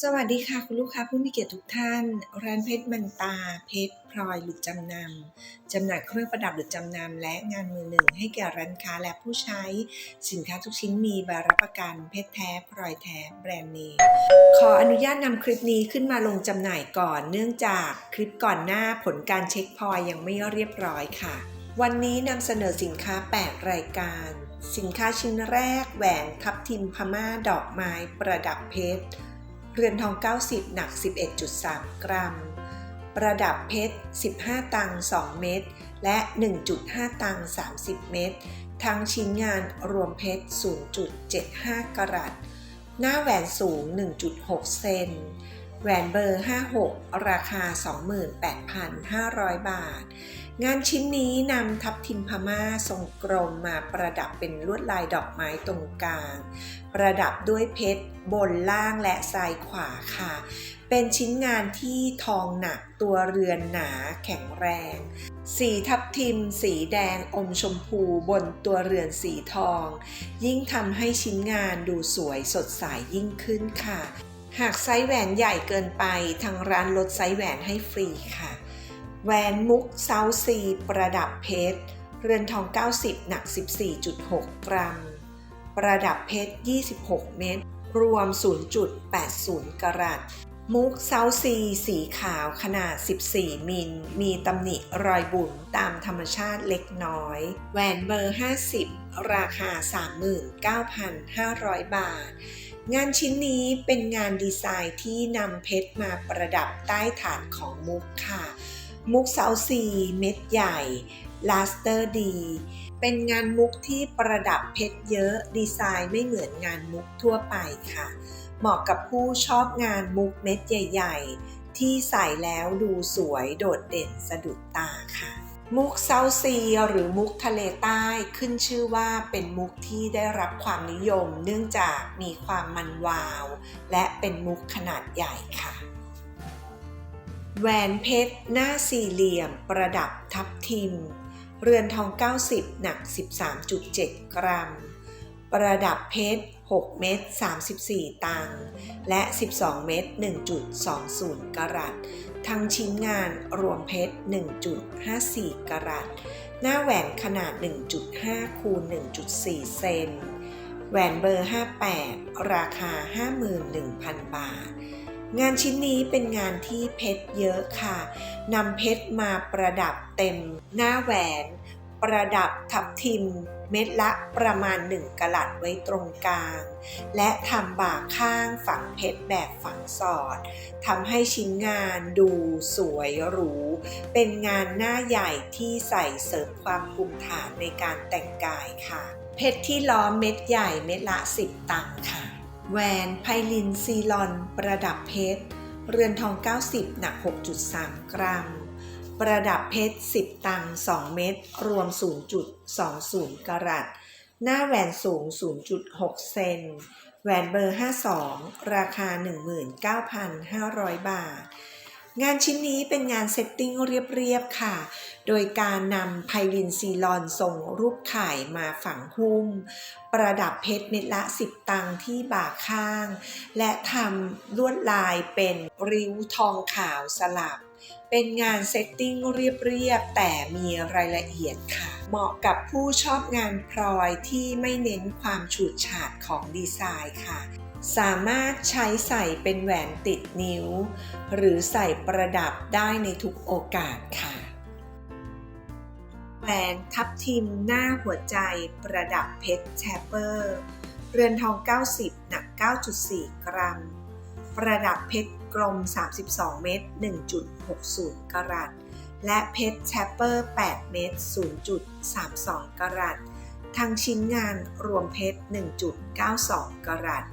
สวัสดีค่ะ คุณลูกค้าผู้มีเกียรติทุกท่าน ร้านเพชรมันตา เพชรพลอยหรือจำนำจำหน่ายเครื่องประดับหรือจำนำและงานมือหนึ่ง ให้แก่ร้านค้าและผู้ใช้ สินค้าทุกชิ้นมีใบรับประกันเพชรแท้พลอยแท้แบรนด์เนมขออนุญาตนำคลิปนี้ขึ้นมาลงจำหน่ายก่อน เนื่องจากคลิปก่อนหน้าผลการเช็คพลอยยังไม่เรียบร้อยค่ะ วันนี้นำเสนอสินค้า 8 รายการ สินค้าชิ้นแรกแหวนทับทิมพม่าดอกไม้ประดับเพชร เรือนทอง 90 หนัก 11.3 กรัม ประดับเพชร 15 ตัง 2 เม็ด และ 1.5 ตัง 30 เม็ด ทั้งชิ้นงานรวมเพชร 0.75 กรัต หน้าแหวนสูง 1.6 เซน แหวนเบอร์ 56 ราคา 28,500 บาท งานชิ้นนี้นำทับทิมพม่าทรงกลมมาประดับเป็นลวดลายดอกไม้ตรงกลาง ประดับด้วยเพชรบนล่างและซ้ายขวาค่ะ เป็นชิ้นงานที่ทองหนักตัวเรือนหนาแข็งแรง สีทับทิม สีแดงอมชมพูบนตัวเรือนสีทอง ยิ่งทำให้ชิ้นงานดูสวยสดใสยิ่งขึ้นค่ะ หากไซส์แหวนใหญ่เกินไปทางร้านลดไซส์แหวนให้ฟรีค่ะ แหวนมุกเซาซีประดับเพชร เรือนทอง 90 หนัก 14.6 กรัม ประดับเพชร 26 เม็ด รวม 0.80 กรัต มุกเซาซีสีขาวขนาด 14 มิล มีตำหนิรอยบุ๋นตามธรรมชาติเล็กน้อย แหวนเบอร์ 50 ราคา 39,500 บาท งานชิ้นนี้เป็นงานดีไซน์ที่นำเพชรมาประดับใต้ฐานของมุกค่ะ มุกเซาซีเม็ดใหญ่ ลาสเตอร์ดี เป็นงานมุกที่ประดับเพชรเยอะ ดีไซน์ไม่เหมือนงานมุกทั่วไปค่ะ เหมาะกับผู้ชอบงานมุกเม็ดใหญ่ ๆ ที่ใส่แล้วดูสวยโดดเด่นสะดุดตาค่ะ มุกเซาซีหรือมุกทะเลใต้ขึ้นชื่อว่าเป็นมุกที่ได้รับความนิยม เนื่องจากมีความมันวาว และเป็นมุกขนาดใหญ่ค่ะ แหวนเพชรหน้าสี่เหลี่ยมประดับทับทิม เรือนทอง 90 หนัก 13.7 กรัม ประดับเพชร 6 เม็ด 34 ตัง และ 12 เม็ด 1.20 กรัต ทั้งชิ้นงานรวมเพชร 1.54 กรัต หน้าแหวนขนาด 1.5 คูณ 1.4 เซน แหวนเบอร์ 58 ราคา 51,000 บาท งานชิ้นนี้เป็นงานที่เพชรเยอะค่ะ นำเพชรมาประดับเต็มหน้าแหวน ประดับทับทิมเม็ดละประมาณ 1กะลัดไว้ตรงกลาง และทำบ่าข้างฝังเพชรแบบฝังสอดทำให้ชิ้นงานดูสวยหรู เป็นงานหน้าใหญ่ที่ใส่เสริมความภูมิฐานในการแต่งกายค่ะ เพชรที่ล้อมเม็ดใหญ่เม็ดละ 10 ตังค์ค่ะ แหวนไพลินซีลอนประดับเพชร เรือนทอง 90 หนัก 6.3 กรัม ประดับเพชร 10 ตังค์2เม็ดรวม 0.20 กรัต หน้าแหวนสูง 0.6 เซน แหวนเบอร์ 52 ราคา 19,500 บาท งานชิ้นนี้เป็นงานเซตติ้งเรียบ ๆ ค่ะ โดยการนำไพลินซีลอนทรงรูปไข่มาฝังหุ้ม ประดับเพชรเม็ดละ 10 ตังค์ที่บ่าข้าง และทำลวดลายเป็นริ้วทองขาวสลับ เป็นงานเซตติ้งเรียบๆแต่มีรายละเอียดค่ะ เหมาะกับผู้ชอบงานพลอยที่ไม่เน้นความฉูดฉาดของดีไซน์ค่ะ สามารถใช้ใส่เป็นแหวนติดนิ้ว หรือใส่ประดับได้ในทุกโอกาสค่ะแหวนทับทิมหน้าหัวใจประดับเพชรแชปเปอร์ เรือนทอง 90 หนัก 9.4 กรัม ประดับเพชรกลม 32 เม็ด1.60 กรัต และเพชรแชปเปอร์ 8 เม็ด0.32 กรัต ทั้งชิ้นงานรวมเพชร 1.92 กรัต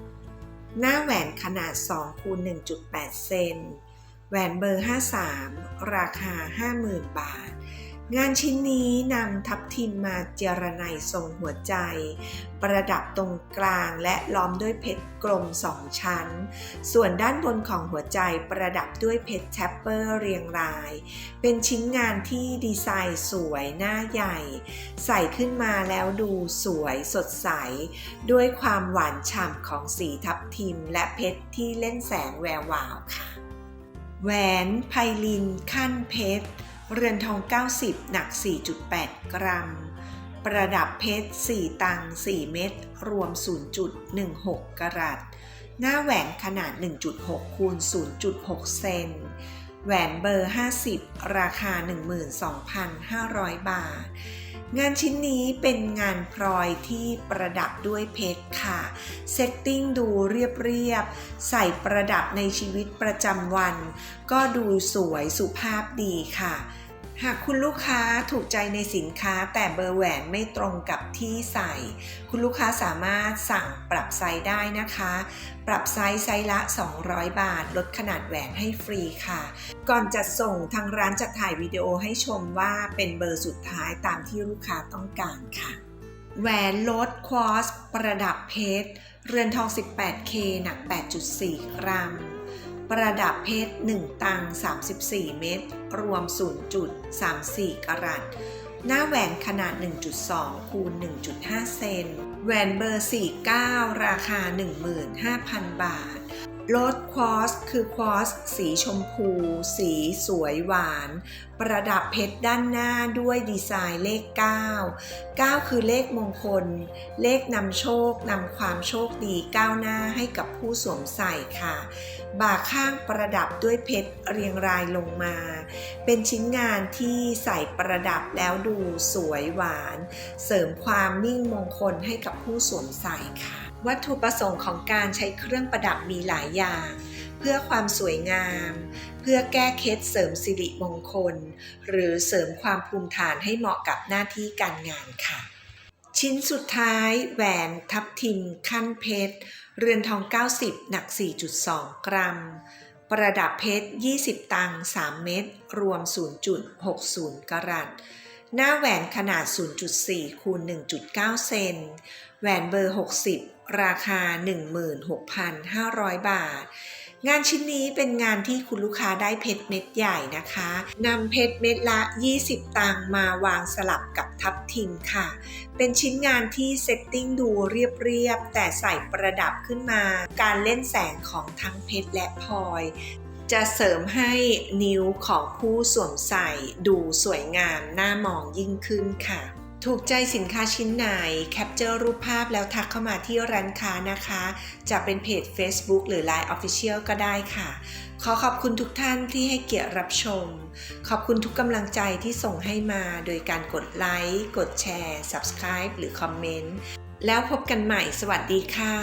หน้าแหวนขนาด 2 คูณ 1.8 เซน แหวนเบอร์ 53 ราคา 50,000 บาท งานชิ้นนี้นำทับทิมมาเจรไนทรงหัวใจ ประดับตรงกลางและล้อมด้วยเพชรกลมสองชั้น ส่วนด้านบนของหัวใจประดับด้วยเพชรแทปเปอร์เรียงราย เป็นชิ้นงานที่ดีไซน์สวยหน้าใหญ่ ใส่ขึ้นมาแล้วดูสวยสดใส ด้วยความหวานฉ่ำของสีทับทิมและเพชรที่เล่นแสงแวววาวค่ะ แหวนไพลินขั้นเพชร เรือนทอง 90 หนัก 4.8 กรัม ประดับเพชร 4 ตัง 4 เม็ด รวม 0.16 กรัต หน้าแหวนขนาด 1.6 คูณ 0.6 เซน แหวนเบอร์ 50 ราคา 12,500 บาท งานชิ้นนี้เป็นงานพลอยที่ประดับด้วยเพชรค่ะ เซตติ้งดูเรียบๆ ใส่ประดับในชีวิตประจำวัน ก็ดูสวยสุภาพดีค่ะ หากคุณลูกค้าถูกใจในสินค้าแต่เบอร์แหวนไม่ตรงกับที่ใส่ คุณลูกค้าสามารถสั่งปรับไซส์ได้นะคะ ปรับไซส์ไซส์ละ 200 บาท ลดขนาดแหวนให้ฟรีค่ะ ก่อนจัดส่งทางร้านจะถ่ายวิดีโอให้ชมว่าเป็นเบอร์สุดท้ายตามที่ลูกค้าต้องการค่ะ แหวนลดควอสประดับเพชร เรือนทอง 18K หนัก 8.4 กรัม ประดับเพชร 1 ตัง 34 เม็ด รวม 0.34 กรัต หน้าแหวนขนาด 1.2 คูณ 1.5 เซน แหวนเบอร์ 49 ราคา 15,000 บาท ลดควอสคือควอสสีชมพู สีสวยหวาน ประดับเพชรด้านหน้าด้วยดีไซน์เลข 9 9 คือเลขมงคล เลขนำโชคนำความโชคดีก้าวหน้าให้กับผู้สวมใส่ค่ะ บ่าข้างประดับด้วยเพชรเรียงรายลงมา เป็นชิ้นงานที่ใส่ประดับแล้วดูสวยหวาน เสริมความมิ่งมงคลให้กับผู้สวมใส่ค่ะ วัตถุประสงค์ของการใช้เครื่องประดับมีหลายอย่าง เพื่อความสวยงาม เพื่อแก้เคล็ดเสริมสิริมงคล หรือเสริมความภูมิฐานให้เหมาะกับหน้าที่การงานค่ะ ชิ้นสุดท้าย แหวนทับทิมขั้นเพชร เรือนทอง 90 หนัก 4.2 กรัม ประดับเพชร 20 ตัง 3 เม็ดรวม 0.60 กรัตหน้าแหวนขนาด 0.4 คูณ 1.9 เซน แหวนเบอร์ 60 ราคา 16,500 บาท งานชิ้นนี้เป็นงานที่คุณลูกค้าได้เพชรเม็ดใหญ่นะคะนำเพชรเม็ดละ 20 ตังมาวางสลับกับทับทิมค่ะ เป็นชิ้นงานที่เซตติ้งดูเรียบๆ แต่ใส่ประดับขึ้นมา การเล่นแสงของทั้งเพชรและพลอยจะเสริมให้นิ้วของผู้สวมใส่ดูสวยงามน่ามองยิ่งขึ้นค่ะ ถูกใจสินค้าชิ้นไหน แคปเจอร์รูปภาพแล้วทักเข้ามาที่ร้านค้านะคะ จะเป็นเพจ Facebook หรือ Line Official ก็ได้ค่ะ ขอขอบคุณทุกท่านที่ให้เกียรติรับชม ขอบคุณทุกกำลังใจที่ส่งให้มาโดยการกดไลค์ กดแชร์ Subscribe หรือคอมเมนต์ แล้วพบกันใหม่ สวัสดีค่ะ